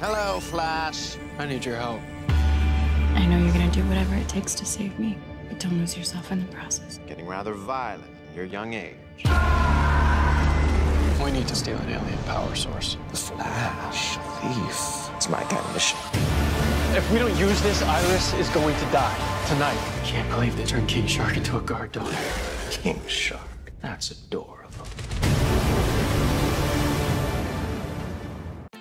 Hello, Flash. I need your help. I know you're gonna do whatever it takes to save me, but don't lose yourself in the process. Getting rather violent at your young age. We need to steal an alien power source. The Flash, thief. It's my kind of mission. If we don't use this, Iris is going to die tonight. Can't believe they turned King Shark into a guard dog. King Shark. That's adorable.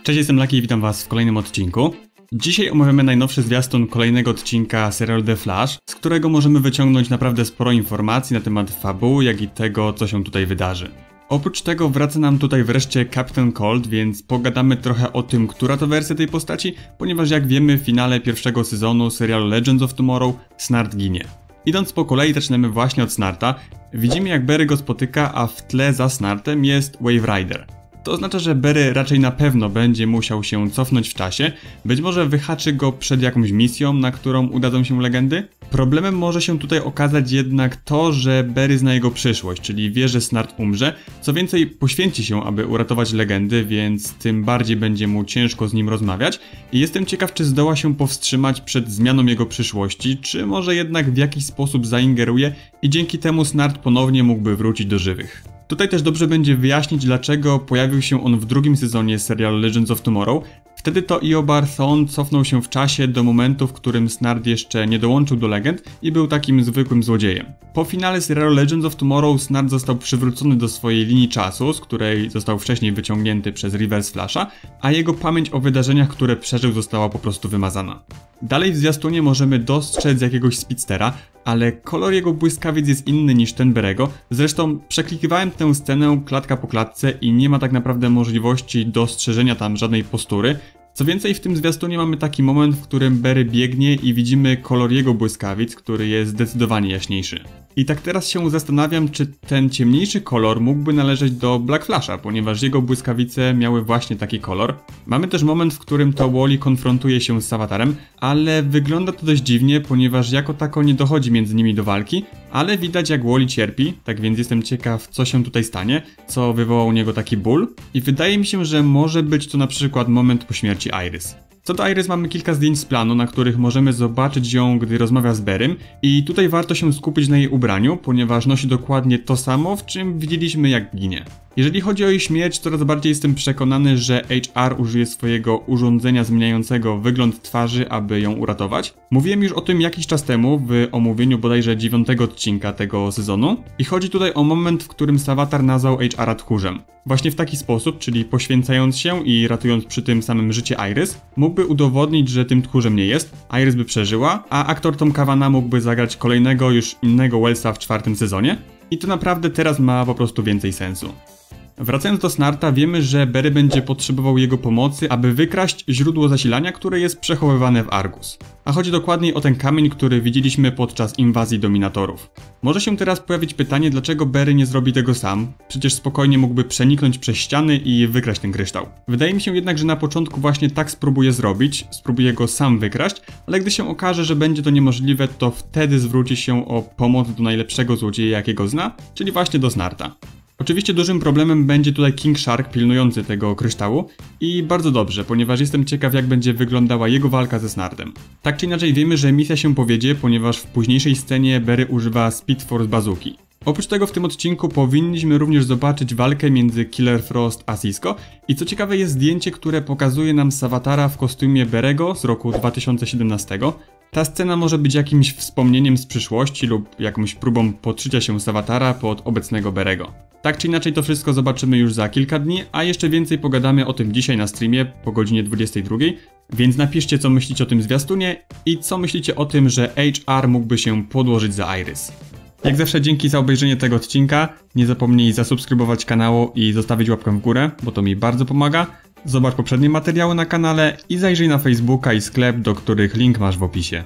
Cześć, jestem Lucky i witam was w kolejnym odcinku. Dzisiaj omawiamy najnowszy zwiastun kolejnego odcinka serialu The Flash, z którego możemy wyciągnąć naprawdę sporo informacji na temat fabuły, jak i tego, co się tutaj wydarzy. Oprócz tego wraca nam tutaj wreszcie Captain Cold, więc pogadamy trochę o tym, która to wersja tej postaci, ponieważ jak wiemy w finale pierwszego sezonu serialu Legends of Tomorrow Snart ginie. Idąc po kolei zaczynamy właśnie od Snarta. Widzimy jak Barry go spotyka, a w tle za Snartem jest Wave Rider. To oznacza, że Barry raczej na pewno będzie musiał się cofnąć w czasie, być może wyhaczy go przed jakąś misją, na którą udadzą się legendy. Problemem może się tutaj okazać jednak to, że Barry zna jego przyszłość, czyli wie, że Snart umrze, co więcej poświęci się, aby uratować legendy, więc tym bardziej będzie mu ciężko z nim rozmawiać i jestem ciekaw, czy zdoła się powstrzymać przed zmianą jego przyszłości, czy może jednak w jakiś sposób zaingeruje i dzięki temu Snart ponownie mógłby wrócić do żywych. Tutaj też dobrze będzie wyjaśnić, dlaczego pojawił się on w drugim sezonie serialu Legends of Tomorrow. Wtedy to Iobar Thawne cofnął się w czasie do momentu, w którym Snart jeszcze nie dołączył do legend i był takim zwykłym złodziejem. Po finale serialu Legends of Tomorrow Snart został przywrócony do swojej linii czasu, z której został wcześniej wyciągnięty przez Reverse Flasha, a jego pamięć o wydarzeniach, które przeżył została po prostu wymazana. Dalej w zwiastunie możemy dostrzec jakiegoś speedstera, ale kolor jego błyskawiec jest inny niż ten Berego. Zresztą przeklikiwałem tę scenę klatka po klatce i nie ma tak naprawdę możliwości dostrzeżenia tam żadnej postury. Co więcej, w tym zwiastunie mamy taki moment, w którym Berry biegnie i widzimy kolor jego błyskawic, który jest zdecydowanie jaśniejszy. I tak teraz się zastanawiam, czy ten ciemniejszy kolor mógłby należeć do Black Flasha, ponieważ jego błyskawice miały właśnie taki kolor. Mamy też moment, w którym to Wally konfrontuje się z Sawatarem, ale wygląda to dość dziwnie, ponieważ jako tako nie dochodzi między nimi do walki, ale widać jak Wally cierpi, tak więc jestem ciekaw co się tutaj stanie, co wywołał u niego taki ból i wydaje mi się, że może być to na przykład moment po śmierci Iris. Co do Iris mamy kilka zdjęć z planu, na których możemy zobaczyć ją, gdy rozmawia z Berym i tutaj warto się skupić na jej ubraniu, ponieważ nosi dokładnie to samo, w czym widzieliśmy jak ginie. Jeżeli chodzi o jej śmierć, coraz bardziej jestem przekonany, że HR użyje swojego urządzenia zmieniającego wygląd twarzy, aby ją uratować. Mówiłem już o tym jakiś czas temu w omówieniu bodajże dziewiątego odcinka tego sezonu i chodzi tutaj o moment, w którym Sawatar nazwał HR tchórzem. Właśnie w taki sposób, czyli poświęcając się i ratując przy tym samym życie Iris, mógłby udowodnić, że tym tchórzem nie jest, Iris by przeżyła, a aktor Tom Kawana mógłby zagrać kolejnego, już innego Wellsa w czwartym sezonie. I to naprawdę teraz ma po prostu więcej sensu. Wracając do Snarta, wiemy, że Berry będzie potrzebował jego pomocy, aby wykraść źródło zasilania, które jest przechowywane w Argus. A chodzi dokładniej o ten kamień, który widzieliśmy podczas inwazji dominatorów. Może się teraz pojawić pytanie, dlaczego Berry nie zrobi tego sam? Przecież spokojnie mógłby przeniknąć przez ściany i wykraść ten kryształ. Wydaje mi się jednak, że na początku właśnie tak spróbuje zrobić, spróbuje go sam wykraść, ale gdy się okaże, że będzie to niemożliwe, to wtedy zwróci się o pomoc do najlepszego złodzieja, jakiego zna, czyli właśnie do Snarta. Oczywiście dużym problemem będzie tutaj King Shark pilnujący tego kryształu i bardzo dobrze, ponieważ jestem ciekaw jak będzie wyglądała jego walka ze Snartem. Tak czy inaczej wiemy, że misja się powiedzie, ponieważ w późniejszej scenie Berry używa Speed Force bazuki. Oprócz tego w tym odcinku powinniśmy również zobaczyć walkę między Killer Frost a Cisco i co ciekawe jest zdjęcie, które pokazuje nam Sawatara w kostiumie Berego z roku 2017. Ta scena może być jakimś wspomnieniem z przyszłości lub jakąś próbą podszycia się Sawatara pod obecnego Berego. Tak czy inaczej to wszystko zobaczymy już za kilka dni, a jeszcze więcej pogadamy o tym dzisiaj na streamie po godzinie 22, więc napiszcie co myślicie o tym zwiastunie i co myślicie o tym, że HR mógłby się podłożyć za Iris. Jak zawsze dzięki za obejrzenie tego odcinka, nie zapomnij zasubskrybować kanału i zostawić łapkę w górę, bo to mi bardzo pomaga. Zobacz poprzednie materiały na kanale i zajrzyj na Facebooka i sklep, do których link masz w opisie.